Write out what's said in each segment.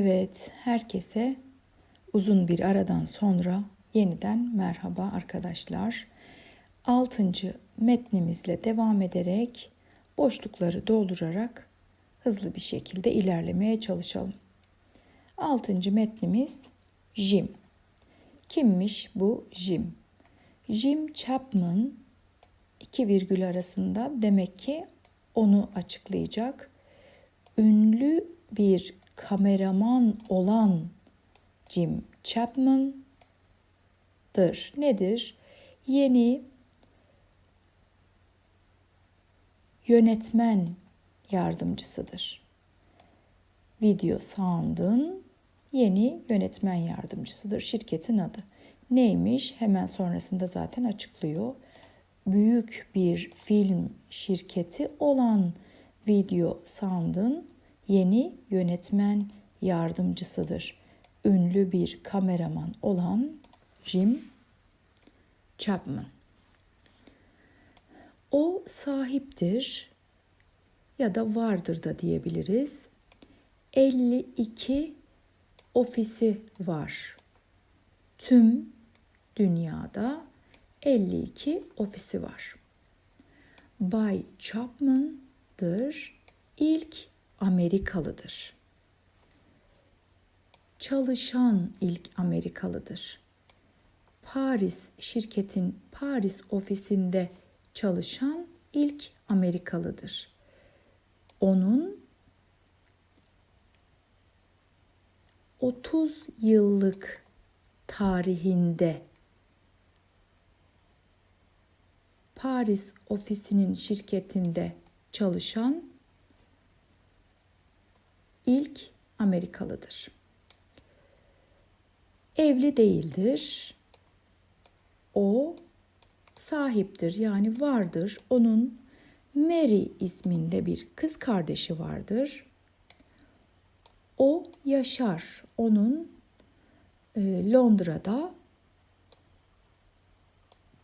Evet, herkese uzun bir aradan sonra yeniden merhaba arkadaşlar. Altıncı metnimizle devam ederek boşlukları doldurarak hızlı bir şekilde ilerlemeye çalışalım. Altıncı metnimiz Jim. Kimmiş bu Jim? Jim Chapman iki virgül arasında demek ki onu açıklayacak. Ünlü bir kameraman olan Jim Chapman'dır. Nedir? Yeni yönetmen yardımcısıdır. Video Sound'ın yeni yönetmen yardımcısıdır şirketin adı. Neymiş? Hemen sonrasında zaten açıklıyor. Büyük bir film şirketi olan Video Sound'ın yeni yönetmen yardımcısıdır. Ünlü bir kameraman olan Jim Chapman. O sahiptir ya da vardır da diyebiliriz. 52 ofisi var. Tüm dünyada 52 ofisi var. Bay Chapman'dır. İlk Amerikalıdır. Çalışan ilk Amerikalıdır. Paris şirketin Paris ofisinde çalışan ilk Amerikalıdır. Onun 30 yıllık tarihinde Paris ofisinin şirketinde çalışan ilk Amerikalıdır. Evli değildir. O sahiptir yani vardır. Onun Mary isminde bir kız kardeşi vardır. O yaşar. Onun e, Londra'da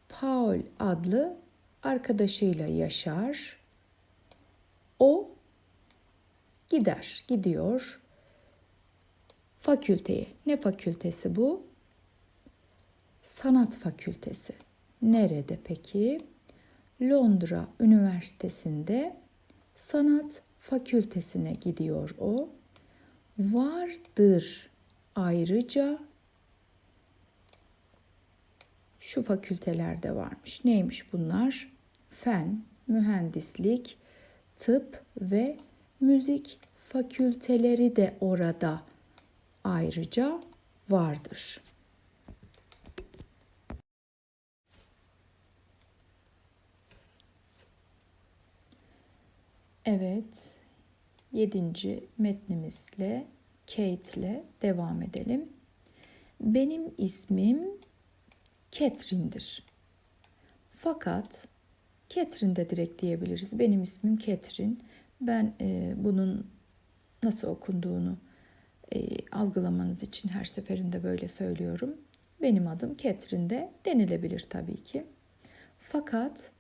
Paul adlı arkadaşıyla yaşar. O gider, gidiyor fakülteye. Ne fakültesi bu? Sanat fakültesi. Nerede peki? Londra Üniversitesi'nde sanat fakültesine gidiyor o. Vardır ayrıca şu fakültelerde varmış. Neymiş bunlar? Fen, mühendislik, tıp ve müzik fakülteleri de orada ayrıca vardır. Evet, yedinci metnimizle Kate ile devam edelim. Benim ismim Catherine'dir. Fakat Catherine de direkt diyebiliriz. Benim ismim Catherine. Ben e, bunun nasıl okunduğunu e, algılamanız için her seferinde böyle söylüyorum. Benim adım Catherine de denilebilir tabii ki. Fakat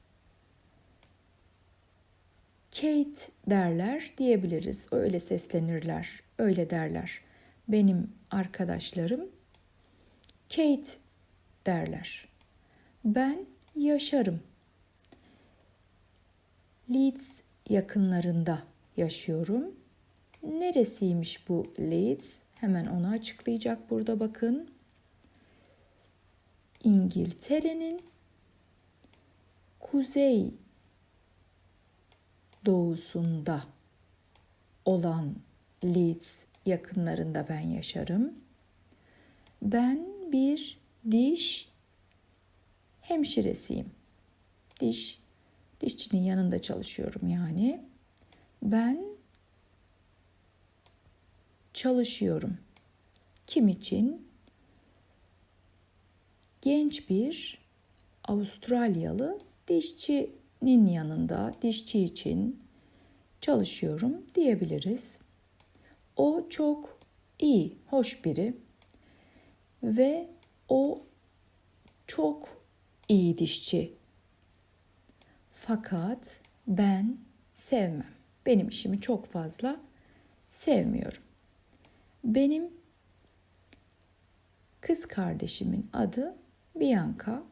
Kate derler diyebiliriz. Öyle seslenirler, öyle derler. Benim arkadaşlarım Kate derler. Ben yaşarım. Leeds yakınlarında yaşıyorum. Neresiymiş bu Leeds? Hemen onu açıklayacak burada bakın. İngiltere'nin kuzey doğusunda olan Leeds yakınlarında ben yaşarım. Ben bir diş hemşiresiyim. Diş, dişçinin yanında çalışıyorum yani. Ben çalışıyorum. Kim için? Genç bir Avustralyalı dişçinin yanında dişçi için çalışıyorum diyebiliriz. O çok iyi, hoş biri ve o çok iyi dişçi. Fakat ben sevmem. Benim işimi çok fazla sevmiyorum. Benim kız kardeşimin adı Bianca.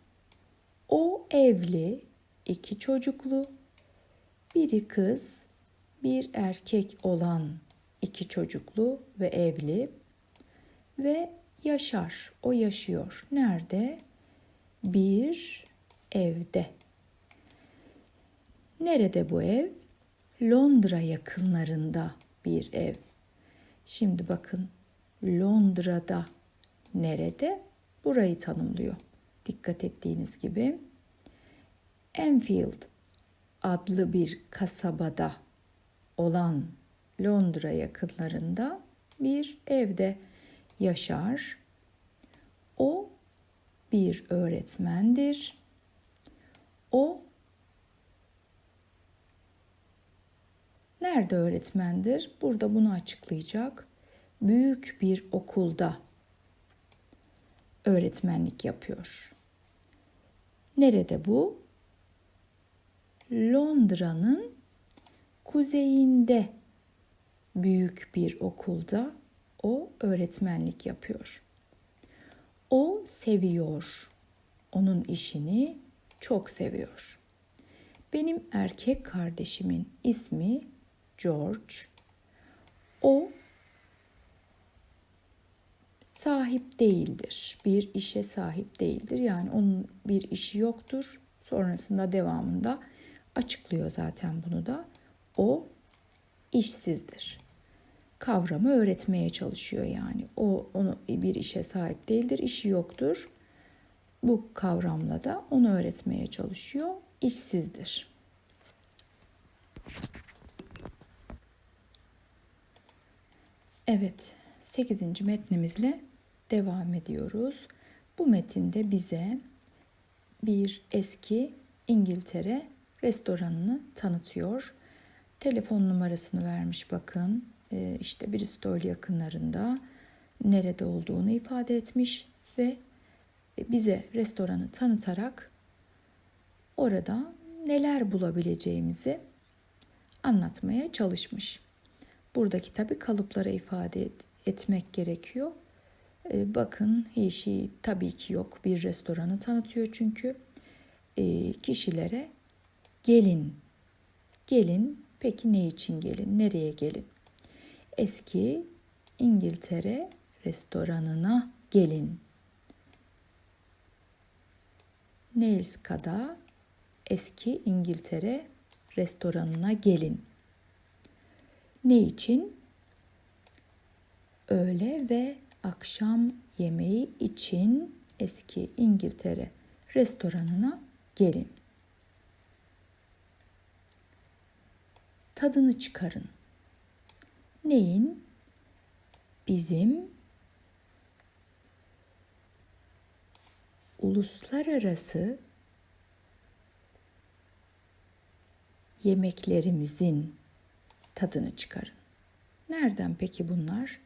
O evli, iki çocuklu, biri kız, bir erkek olan iki çocuklu ve evli ve yaşar. O yaşıyor. Nerede? Bir evde. Nerede bu ev? Londra yakınlarında bir ev. Şimdi bakın Londra'da nerede? Burayı tanımlıyor. Dikkat ettiğiniz gibi. Enfield adlı bir kasabada olan Londra yakınlarında bir evde yaşar. O bir öğretmendir. O nerede öğretmendir? Burada bunu açıklayacak. Büyük bir okulda öğretmenlik yapıyor. Nerede bu? Londra'nın kuzeyinde büyük bir okulda o öğretmenlik yapıyor. O seviyor. Onun işini çok seviyor. Benim erkek kardeşimin ismi George. O sahip değildir. Bir işe sahip değildir. Yani onun bir işi yoktur. Sonrasında devamında açıklıyor zaten bunu da. O işsizdir. Kavramı öğretmeye çalışıyor yani. O onu bir işe sahip değildir, işi yoktur. Bu kavramla da onu öğretmeye çalışıyor. İşsizdir. Evet, 8. metnimizle devam ediyoruz. Bu metinde bize bir eski İngiltere restoranını tanıtıyor. Telefon numarasını vermiş bakın. Ee, işte Bristol yakınlarında nerede olduğunu ifade etmiş ve bize restoranı tanıtarak orada neler bulabileceğimizi anlatmaya çalışmış. Buradaki tabi kalıplara ifade et, etmek gerekiyor. Ee, bakın işi tabii ki yok. Bir restoranı tanıtıyor çünkü. Ee, kişilere gelin. Gelin peki ne için gelin? Nereye gelin? Eski İngiltere restoranına gelin. Neilska'da eski İngiltere restoranına gelin. Ne için? Öğle ve akşam yemeği için eski İngiltere restoranına gelin. Tadını çıkarın. Neyin? Bizim uluslararası yemeklerimizin tadını çıkarın. Nereden peki bunlar?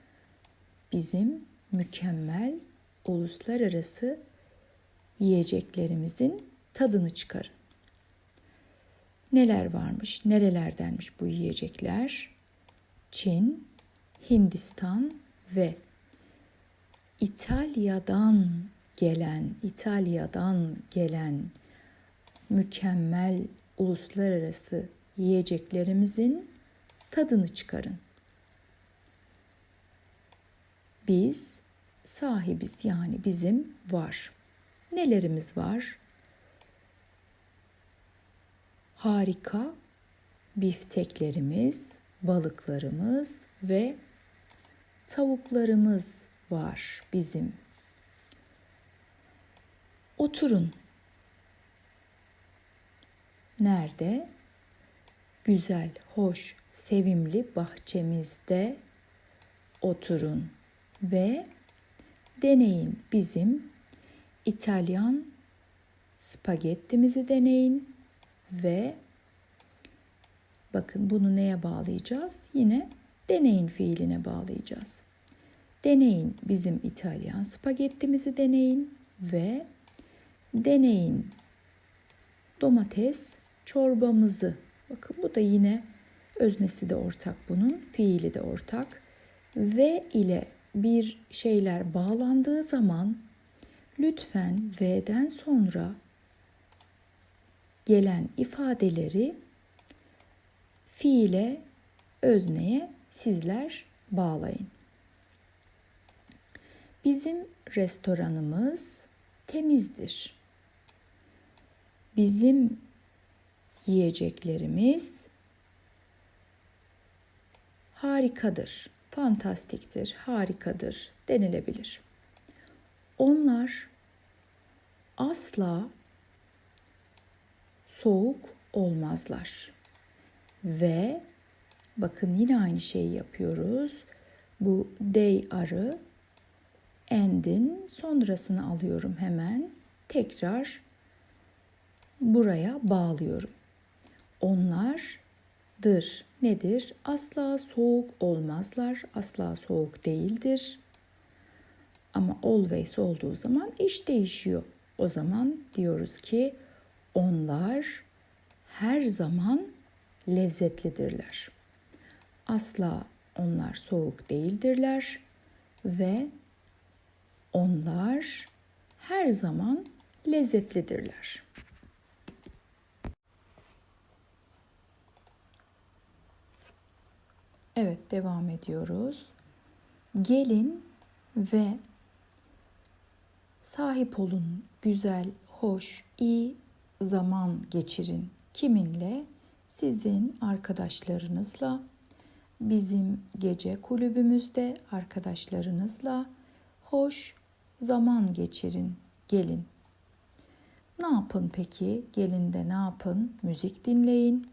Bizim mükemmel uluslararası yiyeceklerimizin tadını çıkarın. Neler varmış, nerelerdenmiş bu yiyecekler? Çin, Hindistan ve İtalya'dan gelen, İtalya'dan gelen mükemmel uluslararası yiyeceklerimizin tadını çıkarın. Biz sahibiz yani bizim var. Nelerimiz var? Harika bifteklerimiz, balıklarımız ve tavuklarımız var bizim. Oturun. Nerede? Güzel, hoş, sevimli bahçemizde oturun ve deneyin bizim İtalyan spagettimizi deneyin ve bakın bunu neye bağlayacağız? Yine deneyin fiiline bağlayacağız. Deneyin bizim İtalyan spagettimizi deneyin ve deneyin domates çorbamızı. Bakın bu da yine öznesi de ortak bunun, fiili de ortak. Ve ile bir şeyler bağlandığı zaman lütfen V'den sonra gelen ifadeleri fiile, özneye sizler bağlayın. Bizim restoranımız temizdir. Bizim yiyeceklerimiz harikadır, fantastiktir, harikadır denilebilir. Onlar asla soğuk olmazlar. Ve bakın yine aynı şeyi yapıyoruz. Bu day arı end'in sonrasını alıyorum hemen. Tekrar buraya bağlıyorum. Onlardır. Nedir? Asla soğuk olmazlar. Asla soğuk değildir. Ama always olduğu zaman iş değişiyor. O zaman diyoruz ki onlar her zaman lezzetlidirler. Asla onlar soğuk değildirler ve onlar her zaman lezzetlidirler. Evet, devam ediyoruz. Gelin ve sahip olun güzel, hoş, iyi zaman geçirin. Kiminle? Sizin arkadaşlarınızla, bizim gece kulübümüzde arkadaşlarınızla hoş zaman geçirin. Gelin. Ne yapın peki? Gelin de ne yapın? Müzik dinleyin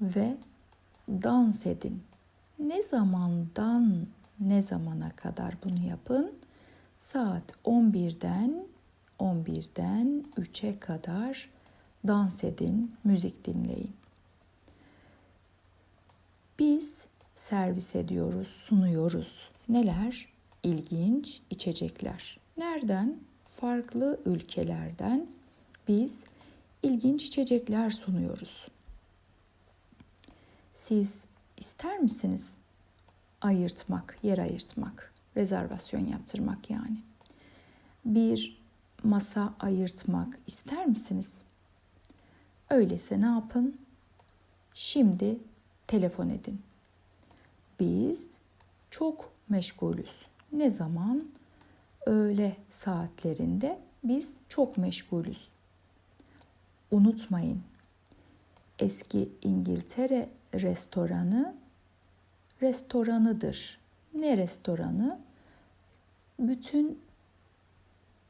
ve dans edin. Ne zamandan ne zamana kadar bunu yapın? Saat 11'den 11'den 3'e kadar dans edin, müzik dinleyin. Biz servis ediyoruz, sunuyoruz. Neler? İlginç içecekler. Nereden? Farklı ülkelerden biz ilginç içecekler sunuyoruz. Siz ister misiniz ayırtmak, yer ayırtmak, rezervasyon yaptırmak yani? Bir masa ayırtmak ister misiniz? Öyleyse ne yapın? Şimdi telefon edin. Biz çok meşgulüz. Ne zaman? Öğle saatlerinde biz çok meşgulüz. Unutmayın. Eski İngiltere restoranı restoranıdır. Ne restoranı? Bütün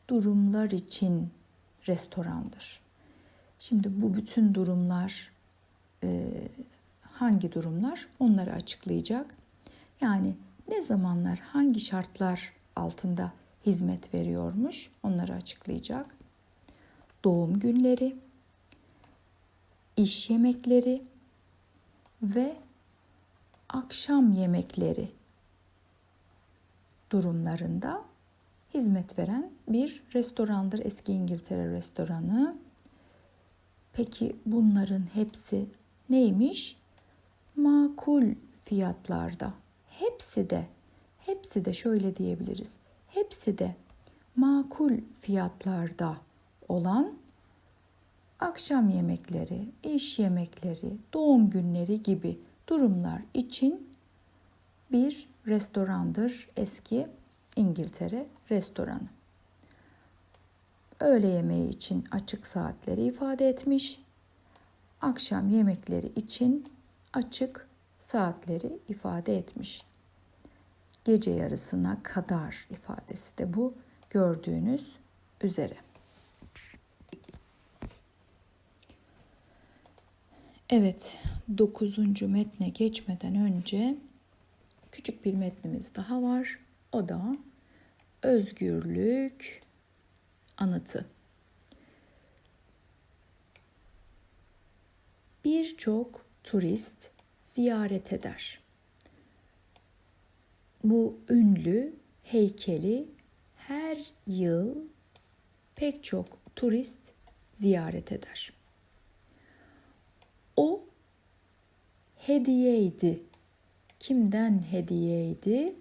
durumlar için restorandır. Şimdi bu bütün durumlar e, hangi durumlar onları açıklayacak. Yani ne zamanlar hangi şartlar altında hizmet veriyormuş onları açıklayacak. Doğum günleri, iş yemekleri ve akşam yemekleri durumlarında hizmet veren bir restorandır. Eski İngiltere restoranı. Peki bunların hepsi neymiş? Makul fiyatlarda. Hepsi de, hepsi de şöyle diyebiliriz. Hepsi de makul fiyatlarda olan akşam yemekleri, iş yemekleri, doğum günleri gibi durumlar için bir restorandır eski İngiltere restoranı. Öğle yemeği için açık saatleri ifade etmiş. Akşam yemekleri için açık saatleri ifade etmiş. Gece yarısına kadar ifadesi de bu gördüğünüz üzere. Evet, dokuzuncu metne geçmeden önce küçük bir metnimiz daha var. O da özgürlük anıtı. Birçok turist ziyaret eder. Bu ünlü heykeli her yıl pek çok turist ziyaret eder. O hediyeydi. Kimden hediyeydi?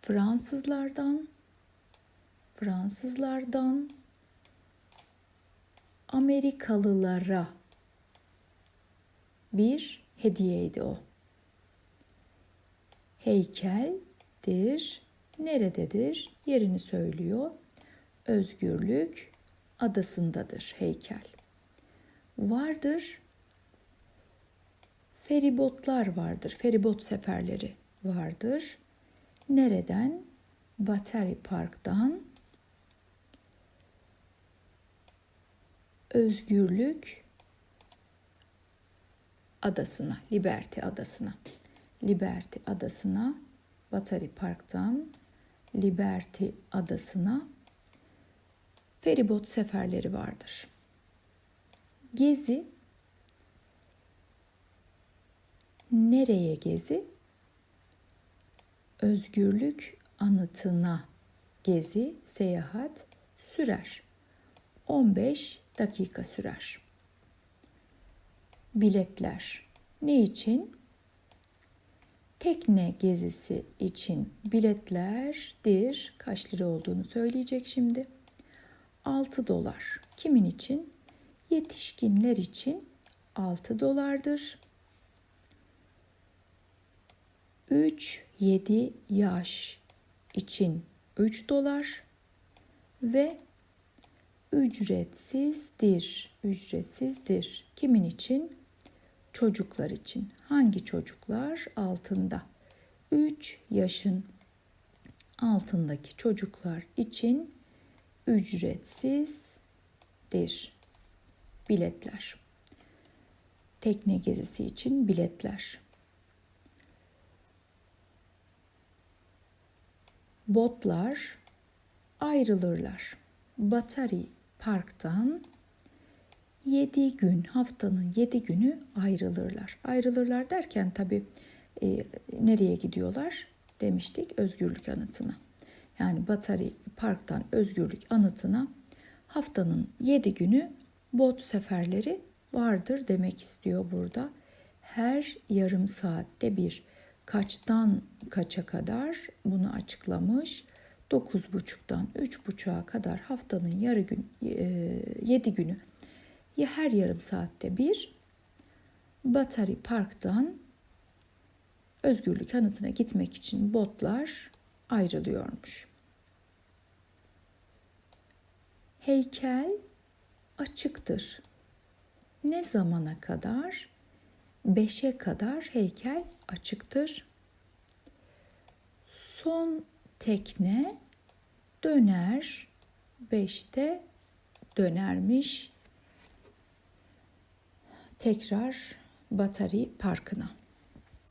Fransızlardan Fransızlardan Amerikalılara bir hediyeydi o. Heykeldir. Nerededir? Yerini söylüyor. Özgürlük adasındadır heykel. Vardır. Feribotlar vardır. Feribot seferleri vardır. Nereden? Battery Park'tan Özgürlük adasına, Liberty adasına. Liberty adasına, Battery Park'tan Liberty adasına feribot seferleri vardır. Gezi nereye gezi? Özgürlük anıtına gezi, seyahat sürer. 15 dakika sürer. Biletler ne için? Tekne gezisi için biletlerdir. Kaç lira olduğunu söyleyecek şimdi. 6 dolar. Kimin için? Yetişkinler için 6 dolardır. 3-7 yaş için 3 dolar ve ücretsizdir. Ücretsizdir. Kimin için? Çocuklar için. Hangi çocuklar? Altında. 3 yaşın altındaki çocuklar için ücretsizdir. Biletler. Tekne gezisi için biletler. Botlar ayrılırlar. Batari Park'tan 7 gün haftanın 7 günü ayrılırlar. Ayrılırlar derken tabi e, nereye gidiyorlar demiştik özgürlük anıtına. Yani Batari Park'tan özgürlük anıtına haftanın 7 günü bot seferleri vardır demek istiyor burada. Her yarım saatte bir kaçtan kaça kadar bunu açıklamış. 9.30'dan 3.30'a kadar haftanın yarı gün 7 günü ya her yarım saatte bir Batari Park'tan Özgürlük Anıtı'na gitmek için botlar ayrılıyormuş. Heykel açıktır. Ne zamana kadar? Beşe kadar heykel açıktır. Son tekne döner. Beşte dönermiş. Tekrar Batari Parkı'na.